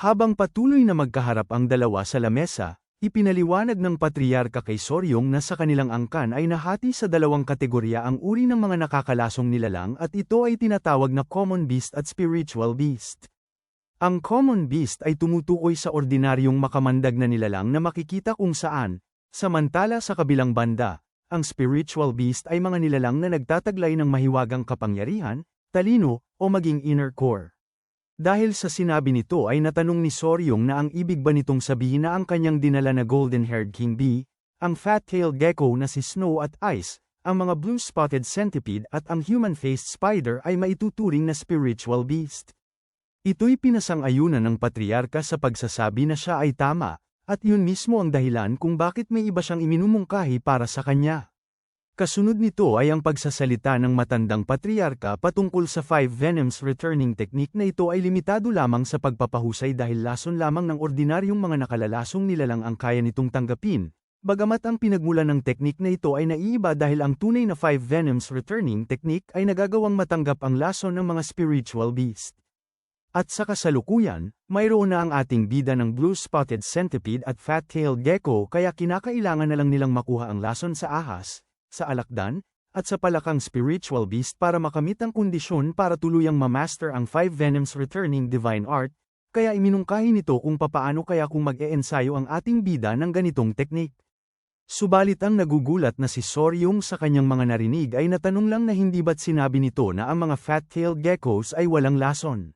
Habang patuloy na magkaharap ang dalawa sa lamesa, ipinaliwanag ng patriarka kay Soryong na sa kanilang angkan ay nahati sa dalawang kategorya ang uri ng mga nakakalasong nilalang at ito ay tinatawag na common beast at spiritual beast. Ang common beast ay tumutukoy sa ordinaryong makamandag na nilalang na makikita kung saan, samantala sa kabilang banda, ang spiritual beast ay mga nilalang na nagtataglay ng mahiwagang kapangyarihan, talino, o maging inner core. Dahil sa sinabi nito ay natanong ni Soryong na ang ibig ba nitong sabihin na ang kanyang dinala na golden-haired king bee, ang fat-tailed gecko na si Snow at Ice, ang mga blue-spotted centipede at ang human-faced spider ay maituturing na spiritual beast. Ito'y pinasang-ayunan ng patriarka sa pagsasabi na siya ay tama, at yun mismo ang dahilan kung bakit may iba siyang iminumungkahi para sa kanya. Kasunod nito ay ang pagsasalita ng matandang patriarka patungkol sa five venoms returning technique na ito ay limitado lamang sa pagpapahusay dahil lason lamang ng ordinaryong mga nakalalasong nilalang ang kaya nitong tanggapin. Bagamat ang pinagmulan ng teknik na ito ay naiiba dahil ang tunay na five venoms returning technique ay nagagawang matanggap ang lason ng mga spiritual beast. At sa kasalukuyan, mayroon na ang ating bida ng blue-spotted centipede at fat-tailed gecko kaya kinakailangan na lang nilang makuha ang lason sa ahas, sa alakdan, at sa palakang spiritual beast para makamit ang kondisyon para tuluyang mamaster ang Five Venoms Returning Divine Art, kaya iminungkahi nito kung papaano kaya kung mag-e-ensayo ang ating bida ng ganitong teknik. Subalit ang nagugulat na si Soryong sa kanyang mga narinig ay natanong lang na hindi ba't sinabi nito na ang mga fat-tailed geckos ay walang lason.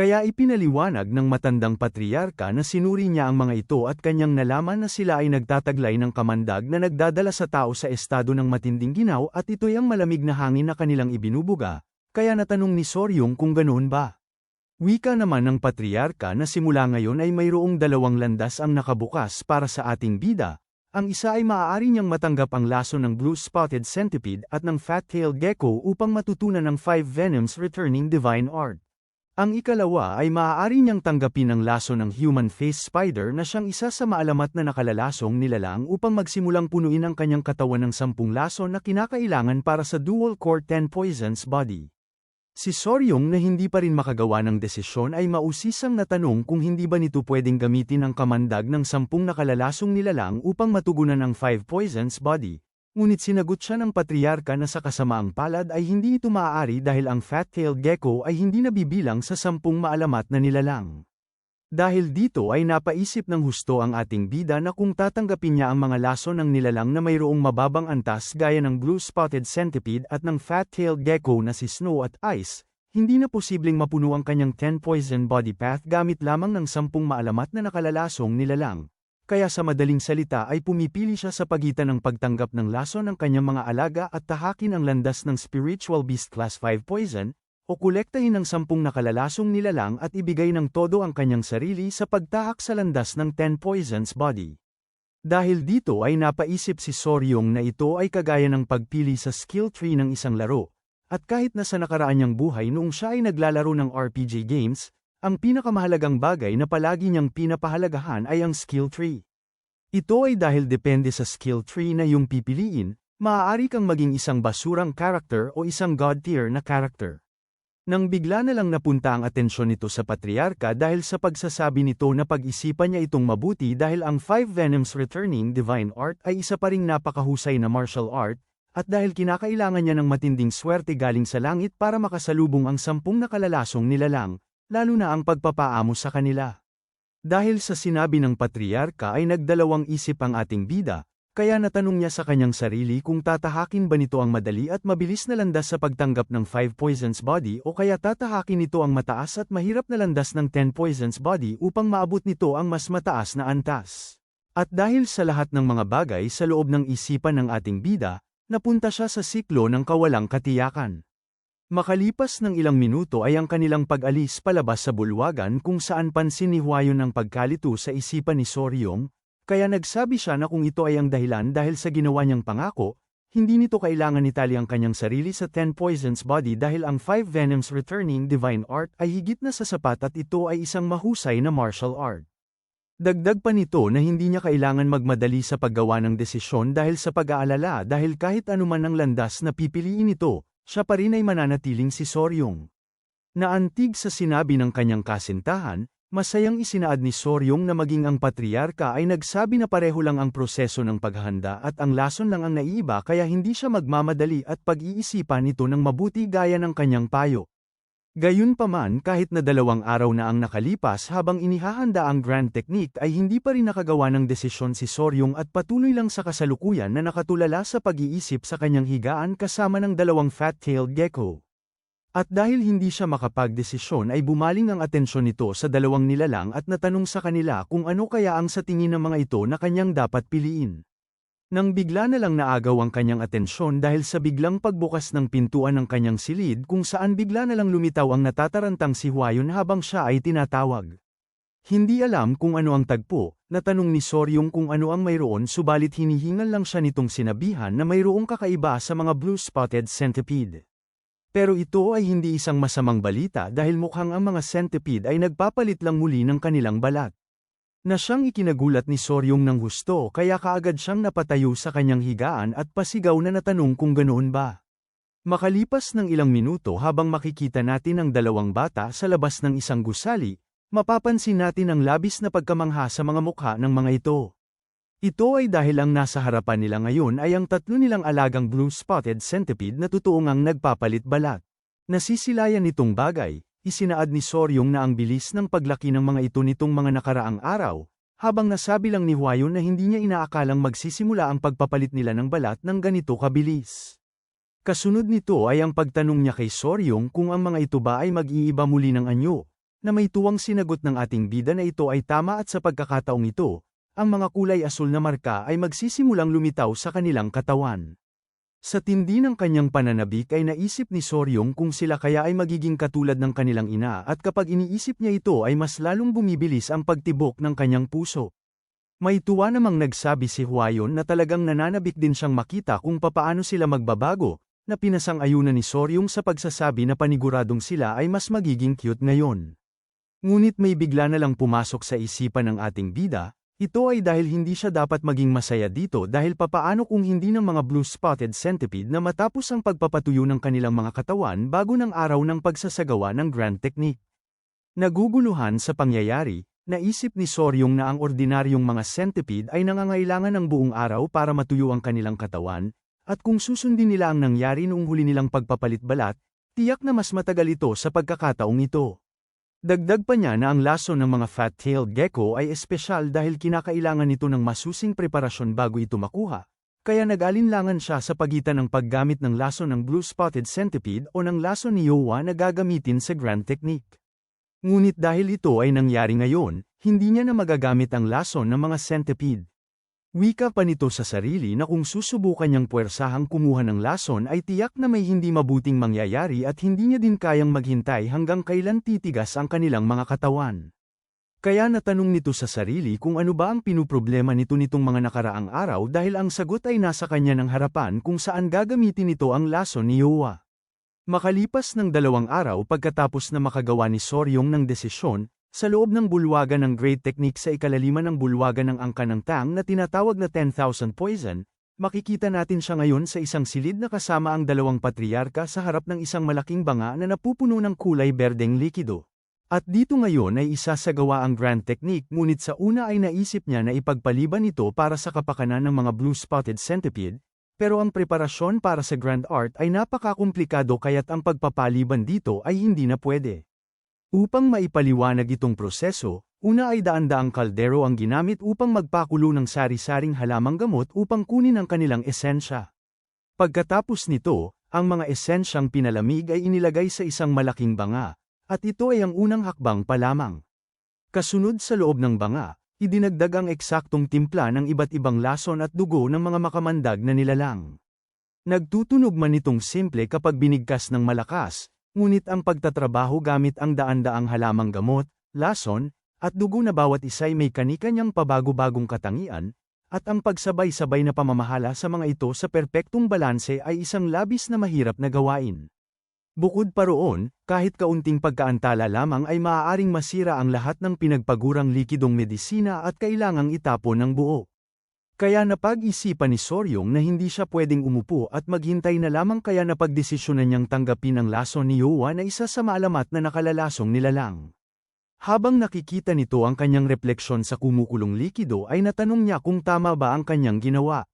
Kaya ipinaliwanag ng matandang patriarka na sinuri niya ang mga ito at kanyang nalaman na sila ay nagtataglay ng kamandag na nagdadala sa tao sa estado ng matinding ginaw at ito'y ang malamig na hangin na kanilang ibinubuga, kaya natanong ni Soryong kung ganoon ba. Wika naman ng patriarka na simula ngayon ay mayroong dalawang landas ang nakabukas para sa ating bida, ang isa ay maaari niyang matanggap ang laso ng blue-spotted centipede at ng fat-tailed gecko upang matutunan ng five venoms returning divine art. Ang ikalawa ay maaari niyang tanggapin ang laso ng human face spider na siyang isa sa maalamat na nakalalasong nilalang upang magsimulang punuin ang kanyang katawan ng sampung laso na kinakailangan para sa dual core 10 poisons body. Si Soryong na hindi pa rin makagawa ng desisyon ay mausisang natanong kung hindi ba nito pwedeng gamitin ang kamandag ng sampung nakalalasong nilalang upang matugunan ang 5 poisons body, Ngunit sinagot siya ng patriarka na sa kasamaang palad ay hindi ito maaari dahil ang fat-tailed gecko ay hindi nabibilang sa sampung maalamat na nilalang. Dahil dito ay napaisip ng husto ang ating bida na kung tatanggapin niya ang mga laso ng nilalang na mayroong mababang antas gaya ng blue-spotted centipede at ng fat-tailed gecko na si Snow at Ice, hindi na posibleng mapuno ang kanyang 10 poison body path gamit lamang ng sampung maalamat na nakalalasong nilalang kaya sa madaling salita ay pumipili siya sa pagitan ng pagtanggap ng laso ng kanyang mga alaga at tahakin ang landas ng Spiritual Beast Class 5 Poison, o kolektahin ng sampung nakalalasong nilalang at ibigay ng todo ang kanyang sarili sa pagtahak sa landas ng 10 Poisons Body. Dahil dito ay napaisip si Soryong na ito ay kagaya ng pagpili sa skill tree ng isang laro, at kahit na sa nakaraan niyang buhay noong siya ay naglalaro ng RPG games, ang pinakamahalagang bagay na palagi niyang pinapahalagahan ay ang skill tree. Ito ay dahil depende sa skill tree na yung pipiliin, maaari kang maging isang basurang character o isang god tier na character. Nang bigla na lang napunta ang atensyon nito sa patriarka dahil sa pagsasabi nito na pag-isipan niya itong mabuti dahil ang Five Venoms Returning Divine Art ay isa pa ring napakahusay na martial art, at dahil kinakailangan niya ng matinding swerte galing sa langit para makasalubong ang sampung nakalalasong nilalang, lalo na ang pagpapaamo sa kanila. Dahil sa sinabi ng patriarka ay nagdalawang isip ang ating bida, kaya natanong niya sa kanyang sarili kung tatahakin ba nito ang madali at mabilis na landas sa pagtanggap ng 5 poisons body o kaya tatahakin nito ang mataas at mahirap na landas ng 10 poisons body upang maabot nito ang mas mataas na antas. At dahil sa lahat ng mga bagay sa loob ng isipan ng ating bida, napunta siya sa siklo ng kawalang katiyakan. Makalipas ng ilang minuto ay ang kanilang pag-alis palabas sa bulwagan kung saan pansin ni Huayon ang pagkalito sa isipan ni Soryong, kaya nagsabi siya na kung ito ay ang dahilan dahil sa ginawa niyang pangako, hindi nito kailangan itali ang kanyang sarili sa 10 Poisons Body dahil ang 5 Venoms Returning Divine Art ay higit na sa sapat at ito ay isang mahusay na martial art. Dagdag pa nito na hindi niya kailangan magmadali sa paggawa ng desisyon dahil sa pag-aalala dahil kahit anuman ang landas na pipiliin ito, siya pa rin ay mananatiling si Soryong. Naantig sa sinabi ng kanyang kasintahan, Masayang isinaad ni Soryong na maging ang patriarka ay nagsabi na pareho lang ang proseso ng paghahanda at ang lason lang ang naiiba kaya hindi siya magmamadali at pag-iisipan ito ng mabuti gaya ng kanyang payo. Gayunpaman kahit na dalawang araw na ang nakalipas habang inihahanda ang Grand Technique ay hindi pa rin nakagawa ng desisyon si Soryong at patuloy lang sa kasalukuyan na nakatulala sa pag-iisip sa kanyang higaan kasama ng dalawang fat-tailed gecko. At dahil hindi siya makapagdesisyon ay bumaling ang atensyon nito sa dalawang nilalang at natanong sa kanila kung ano kaya ang sa tingin ng mga ito na kanyang dapat piliin. Nang bigla na lang naagaw ang kanyang atensyon dahil sa biglang pagbukas ng pintuan ng kanyang silid kung saan bigla na lang lumitaw ang natatarantang si Huayon habang siya ay tinatawag. Hindi alam kung ano ang tagpo, natanong ni Soryong kung ano ang mayroon subalit hinihingal lang siya nitong sinabihan na mayroong kakaiba sa mga blue-spotted centipede. Pero ito ay hindi isang masamang balita dahil mukhang ang mga centipede ay nagpapalit lang muli ng kanilang balat. Na siyang ikinagulat ni Soryong ng gusto kaya kaagad siyang napatayo sa kanyang higaan at pasigaw na natanong kung ganoon ba. Makalipas ng ilang minuto habang makikita natin ang dalawang bata sa labas ng isang gusali, mapapansin natin ang labis na pagkamangha sa mga mukha ng mga ito. Ito ay dahil ang nasa harapan nila ngayon ay ang tatlo nilang alagang blue-spotted centipede na totoong ang nagpapalit balat. Nasisilayan nitong bagay, isinaad ni Soryong na ang bilis ng paglaki ng mga ito nitong mga nakaraang araw, habang nasabi lang ni Huayon na hindi niya inaakalang magsisimula ang pagpapalit nila ng balat ng ganito kabilis. Kasunod nito ay ang pagtanong niya kay Soryong kung ang mga ito ba ay mag-iiba muli ng anyo, na may tuwang sinagot ng ating bida na ito ay tama at sa pagkakataong ito, ang mga kulay asul na marka ay magsisimulang lumitaw sa kanilang katawan. Sa tindi ng kanyang pananabik ay naisip ni Soryong kung sila kaya ay magiging katulad ng kanilang ina at kapag iniisip niya ito ay mas lalong bumibilis ang pagtibok ng kanyang puso. May tuwa namang nagsabi si Huayon na talagang nananabik din siyang makita kung papaano sila magbabago, na pinasang-ayunan ni Soryong sa pagsasabi na paniguradong sila ay mas magiging cute ngayon. Ngunit may bigla na lang pumasok sa isipan ng ating bida, ito ay dahil hindi siya dapat maging masaya dito dahil papaano kung hindi ng mga blue-spotted centipede na matapos ang pagpapatuyo ng kanilang mga katawan bago ng araw ng pagsasagawa ng Grand Technique. Naguguluhan sa pangyayari, naisip ni Soryong na ang ordinaryong mga centipede ay nangangailangan ng buong araw para matuyo ang kanilang katawan, at kung susundin nila ang nangyari noong huli nilang pagpapalit balat, tiyak na mas matagal ito sa pagkakataong ito. Dagdag pa niya na ang laso ng mga fat-tailed gecko ay espesyal dahil kinakailangan nito ng masusing preparasyon bago ito makuha, kaya nag-alinlangan siya sa pagitan ng paggamit ng laso ng blue-spotted centipede o ng laso ni Yowa na gagamitin sa Grand Technique. Ngunit dahil ito ay nangyari ngayon, hindi niya na magagamit ang laso ng mga centipede. Wika pa nito sa sarili na kung susubukan niyang puwersahang kumuha ng lason ay tiyak na may hindi mabuting mangyayari at hindi niya din kayang maghintay hanggang kailan titigas ang kanilang mga katawan. Kaya natanong nito sa sarili kung ano ba ang pinuproblema nito nitong mga nakaraang araw dahil ang sagot ay nasa kanya ng harapan kung saan gagamitin nito ang lason ni Yowa. Makalipas ng dalawang araw pagkatapos na makagawa ni Soryong ng desisyon, sa loob ng bulwagan ng Great Technique sa ikalaliman ng bulwagan ng angka ng Tang na tinatawag na 10,000 Poison, makikita natin siya ngayon sa isang silid na kasama ang dalawang patriarka sa harap ng isang malaking banga na napupuno ng kulay berdeng likido. At dito ngayon ay isasagawa ang Grand Technique ngunit sa una ay naisip niya na ipagpaliban ito para sa kapakanan ng mga blue-spotted centipede, pero ang preparasyon para sa Grand Art ay napakakomplikado kaya't ang pagpapaliban dito ay hindi na pwede. Upang maipaliwanag itong proseso, una ay daan-daang kaldero ang ginamit upang magpakulo ng sari-saring halamang gamot upang kunin ang kanilang esensya. Pagkatapos nito, ang mga esensyang pinalamig ay inilagay sa isang malaking banga, at ito ay ang unang hakbang pa lamang. Kasunod sa loob ng banga, idinagdag ang eksaktong timpla ng iba't ibang lason at dugo ng mga makamandag na nilalang. Nagtutunog man itong simple kapag binigkas ng malakas, Ngunit ang pagtatrabaho gamit ang daan-daang halamang gamot, lason, at dugo na bawat isa'y may kanikanyang pabago-bagong katangian, at ang pagsabay-sabay na pamamahala sa mga ito sa perpektong balanse ay isang labis na mahirap na gawain. Bukod pa roon, kahit kaunting pagkaantala lamang ay maaaring masira ang lahat ng pinagpagurang likidong medisina at kailangang itapon ng buo. Kaya napag-isipan ni Soryong na hindi siya pwedeng umupo at maghintay na lamang kaya napagdesisyonan niyang tanggapin ang laso ni Yowa na isa sa maalamat na nakalalasong nilalang. Habang nakikita nito ang kanyang refleksyon sa kumukulong likido ay natanong niya kung tama ba ang kanyang ginawa.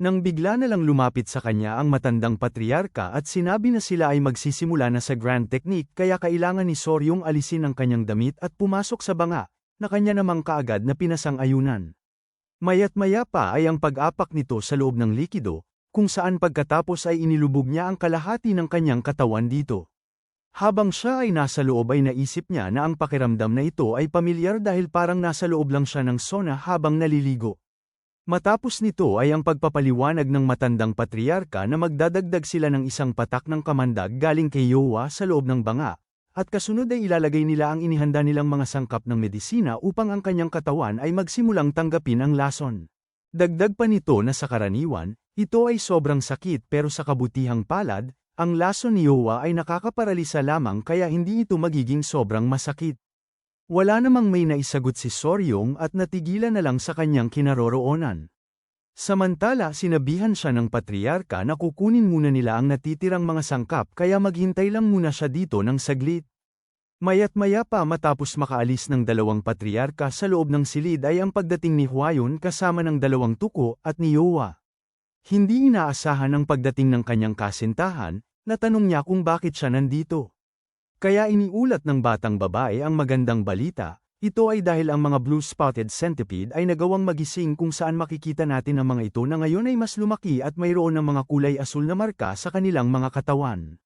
Nang bigla na lang lumapit sa kanya ang matandang patriarka at sinabi na sila ay magsisimula na sa Grand Technique kaya kailangan ni Soryong alisin ang kanyang damit at pumasok sa banga, na kanya namang kaagad na pinasang-ayunan. Mayat maya pa ay ang pag-apak nito sa loob ng likido, kung saan pagkatapos ay inilubog niya ang kalahati ng kanyang katawan dito. Habang siya ay nasa loob ay naisip niya na ang pakiramdam na ito ay pamilyar dahil parang nasa loob lang siya ng sona habang naliligo. Matapos nito ay ang pagpapaliwanag ng matandang patriarka na magdadagdag sila ng isang patak ng kamandag galing kay Yowa sa loob ng banga, at kasunod ay ilalagay nila ang inihanda nilang mga sangkap ng medisina upang ang kanyang katawan ay magsimulang tanggapin ang lason. Dagdag pa nito na sa karaniwan, ito ay sobrang sakit pero sa kabutihang palad, ang laso ni Yowa ay nakakaparalisa lamang kaya hindi ito magiging sobrang masakit. Wala namang may naisagot si Soryong at natigilan na lang sa kanyang kinaroroonan. Samantala sinabihan siya ng patriarka na kukunin muna nila ang natitirang mga sangkap kaya maghintay lang muna siya dito ng saglit. Mayat maya pa matapos makaalis ng dalawang patriarka sa loob ng silid ay ang pagdating ni Huayon kasama ng dalawang tuko at ni Yowa. Hindi inaasahan ang pagdating ng kanyang kasintahan, natanong niya kung bakit siya nandito. Kaya iniulat ng batang babae ang magandang balita, ito ay dahil ang mga blue-spotted centipede ay nagawang magising kung saan makikita natin ang mga ito na ngayon ay mas lumaki at mayroon ng mga kulay asul na marka sa kanilang mga katawan.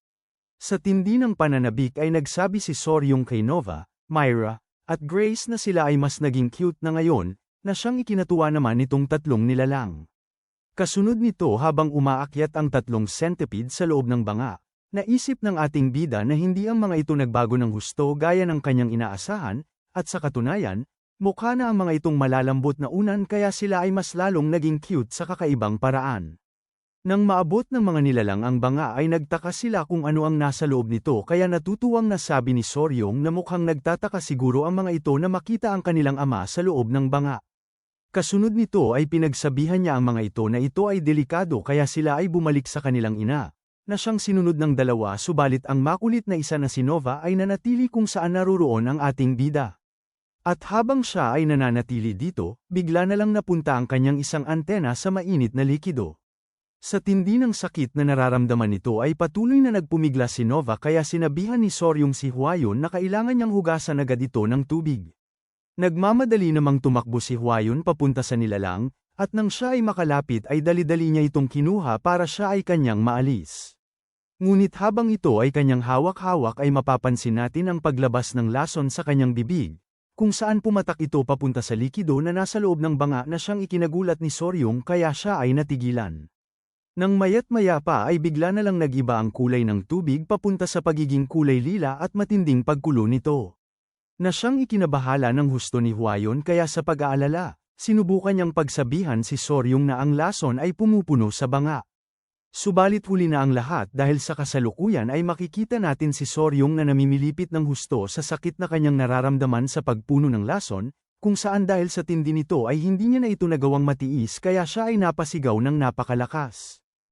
Sa tindi ng pananabik ay nagsabi si Soryong kay Nova, Myra, at Grace na sila ay mas naging cute na ngayon, na siyang ikinatuwa naman nitong tatlong nilalang. Kasunod nito habang umaakyat ang tatlong centipede sa loob ng banga, naisip ng ating bida na hindi ang mga ito nagbago ng husto gaya ng kanyang inaasahan, at sa katunayan, mukha na ang mga itong malalambot na unan kaya sila ay mas lalong naging cute sa kakaibang paraan. Nang maabot ng mga nilalang ang banga ay nagtaka sila kung ano ang nasa loob nito kaya natutuwang nasabi ni Soryong na mukhang nagtataka siguro ang mga ito na makita ang kanilang ama sa loob ng banga. Kasunod nito ay pinagsabihan niya ang mga ito na ito ay delikado kaya sila ay bumalik sa kanilang ina, na siyang sinunod ng dalawa subalit ang makulit na isa na si Nova ay nanatili kung saan naruroon ang ating bida. At habang siya ay nananatili dito, bigla na lang napunta ang kanyang isang antena sa mainit na likido. Sa tindi ng sakit na nararamdaman nito ay patuloy na nagpumigla si Nova kaya sinabihan ni Soryong si Huayon na kailangan niyang hugasan agad ito ng tubig. Nagmamadali namang tumakbo si Huayon papunta sa nilalang, at nang siya ay makalapit ay dali-dali niya itong kinuha para siya ay kanyang maalis. Ngunit habang ito ay kanyang hawak-hawak ay mapapansin natin ang paglabas ng lason sa kanyang bibig, kung saan pumatak ito papunta sa likido na nasa loob ng banga na siyang ikinagulat ni Soryong kaya siya ay natigilan. Nang mayat maya pa ay bigla na lang nagiba ang kulay ng tubig papunta sa pagiging kulay lila at matinding pagkulo nito na siyang ikinabahala ng husto ni Huayon kaya sa pag-aalala, sinubukan niyang pagsabihan si Soryong na ang lason ay pumupuno sa banga. Subalit huli na ang lahat dahil sa kasalukuyan ay makikita natin si Soryong na namimilipit ng husto sa sakit na kanyang nararamdaman sa pagpuno ng lason, kung saan dahil sa tindi nito ay hindi niya na ito nagawang matiis kaya siya ay napasigaw ng napakalakas.